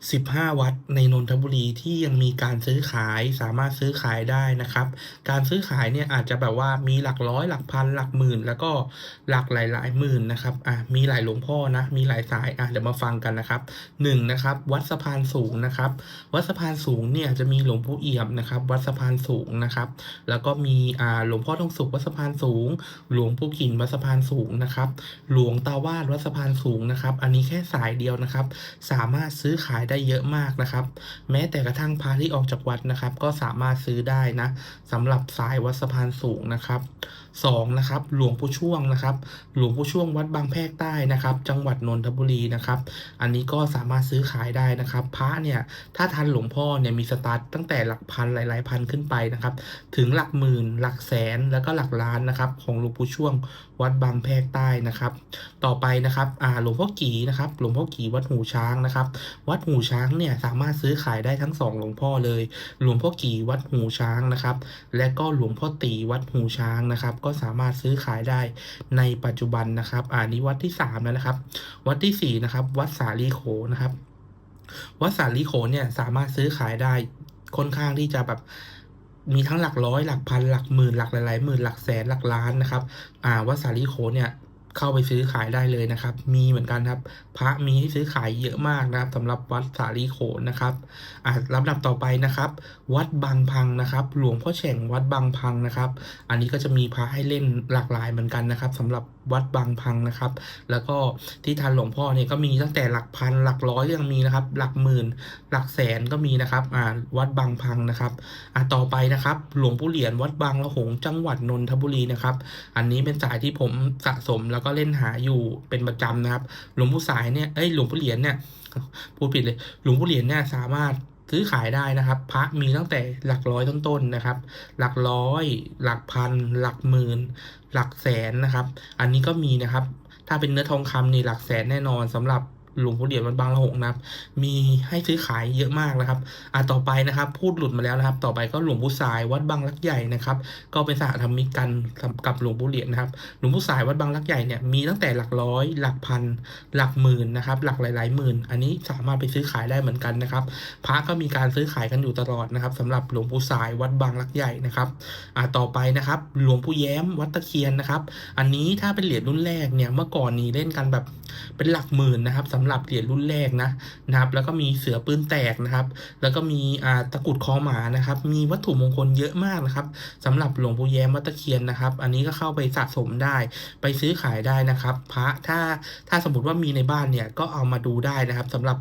15 วัดในนนทบุรีที่ยังมีการซื้อขายสามารถซื้อขายได้นะครับ การซื้อขายเนี่ยอาจจะแบบว่ามีหลักร้อยหลักพันหลักหมื่น แล้วก็หลักหลายๆหมื่นนะครับอะมีหลายหลวงพ่อนะมีหลายสายอะเดี๋ยวมาฟังกันนะครับหนึ่งนะครับวัดสะพานสูงนะครับ วัดสะพานสูงเนี่ยจะมีหลวงปู่เอี่ยมนะครับ วัดสะพานสูงนะครับ แล้วก็มีอ่าหลวงพ่อทองสุขวัดสะพานสูง หลวงปู่ขินวัดสะพานสูงนะครับ หลวงตาวาดวัดสะพานสูงนะครับ อันนี้แค่สายเดียวนะครับ สามารถซื้อขายได้เยอะมากนะครับ แม้แต่กระทั่งพระที่ออกจากวัดนะครับ ก็สามารถซื้อได้นะสำหรับสายวัดสะพานสูงนะครับสองนะครับหลวงปู่ช่วงนะครับ หลวงปู่ช่วงวัดบางแพรกใต้นะครับ จังหวัดนนทบุรีนะครับ อันนี้ก็สามารถซื้อขายได้นะครับ พระเนี่ยถ้าทันหลวงพ่อเนี่ยมีสตาร์ตตั้งแต่หลักพันหลายๆพันขึ้นไปนะครับ ถึงหลักหมื่น หลักแสนแล้วก็หลักล้านนะครับ ของหลวงปู่ช่วงวัดบางแพรกใต้นะครับ ต่อไปนะครับอ่าหลวงพ่อกีนะครับ หลวงพ่อกีวัดหูช้างนะครับ วัดหููช้างเนี่ยสามารถซื้อขายได้ทั้งสองหลวงพ่อเลย หลวงพ่อกีวัดหูช้างนะครับ และก็หลวงพ่อตีวัดหูช้างนะครับ ก็สามารถซื้อขายได้ในปัจจุบันนะครับอ่านี้วัดที่สามแล้วนะครับ วัดที่สี่นะครับ วัดสาลีโขนะครับ วัดสาลีโขเนี่ยสามารถซื้อขายได้ค่อนข้างที่จะแบบมีทั้งหลักร้อยหลักพันหลักหมื่นหลักหลายหมื่นหลักแสนหลักล้านนะครับ อ่าวัดสาลีโขเนี่ย เข้าไปซื้อขายได้เลยนะครับ มีเหมือนกันครับ พระมีให้ซื้อขายเยอะมากนะครับสำหรับวัดสาลีโขนนะครับอ่าลำดับต่อไปนะครับ วัดบางพังนะครับ หลวงพ่อแฉ่งวัดบางพังนะครับ อันนี้ก็จะมีพระให้เล่นหลากหลายเหมือนกันนะครับสำหรับวัดบางพังนะครับ แล้วก็ที่ทันหลวงพ่อเนี่ยก็มีตั้งแต่หลักพันหลักร้อยยังมีนะครับ หลักหมื่น หลักแสนก็มีนะครับอ่าวัดบางพังนะครับอ่าต่อไปนะครับ หลวงปู่เหรียญวัดบางละหงจังหวัดนนทบุรีนะครับ อันนี้เป็นสายที่ผมสะสมแล้วก็เล่นหาอยู่เป็นประจำนะครับ หลวงปู่สายเนี่ยเอ้ยหลวงปู่เหรียญเนี่ยพูดผิดเลย หลวงปู่เหรียญเนี่ยสามารถซื้อขายได้นะครับ พระมีตั้งแต่หลักร้อยต้นๆนนะครับ หลักร้อย หลักพัน หลักหมื่น หลักแสนนะครับ อันนี้ก็มีนะครับ ถ้าเป็นเนื้อทองคำนี่หลักแสนแน่นอนสำหรับ หลวงพ่อเหรียญวัดบางละหงนะครับ มีให้ซื้อขายเยอะมากนะครับอ่าต่อไปนะครับ พูดหลุดมาแล้วนะครับ ต่อไปก็หลวงปู่สายวัดบางรักใหญ่นะครับ ก็เป็นสหธรรมิกกันกับหลวงปู่เหรียนะครับ หลวงปู่สายวัดบางรักใหญ่เนี่ยมีตั้งแต่หลักร้อย หลักพัน หลักหมื่นนะครับ หลักหลายๆหมื่น อันนี้สามารถไปซื้อขายได้เหมือนกันนะครับ พระก็มีการซื้อขายกันอยู่ตลอดนะครับสำหรับหลวงปู่สายวัดบางรักใหญ่นะครับอ่าต่อไปนะครับ หลวงปู่แย้มวัดตะเคียนนะครับ อันนี้ถ้าเป็นเหรียญรุ่นแรกเนี่ยเมื่อก่อนนี้เล่นกันแบบเป็นหลักหมื่นนะครับสำหรับเหรียญรุ่นแรกนะนะครับ แล้วก็มีเสือปืนแตกนะครับ แล้วก็มีอ่าตะกุดคอหมานะครับ มีวัตถุมงคลเยอะมากนะครับสำหรับหลวงปู่แย้มวัตะเคียนนะครับ อันนี้ก็เข้าไปสะสมได้ไปซื้อขายได้นะครับ พระถ้าถ้าสมมติว่ามีในบ้านเนี่ยก็เอามาดูได้นะครับสำหรับ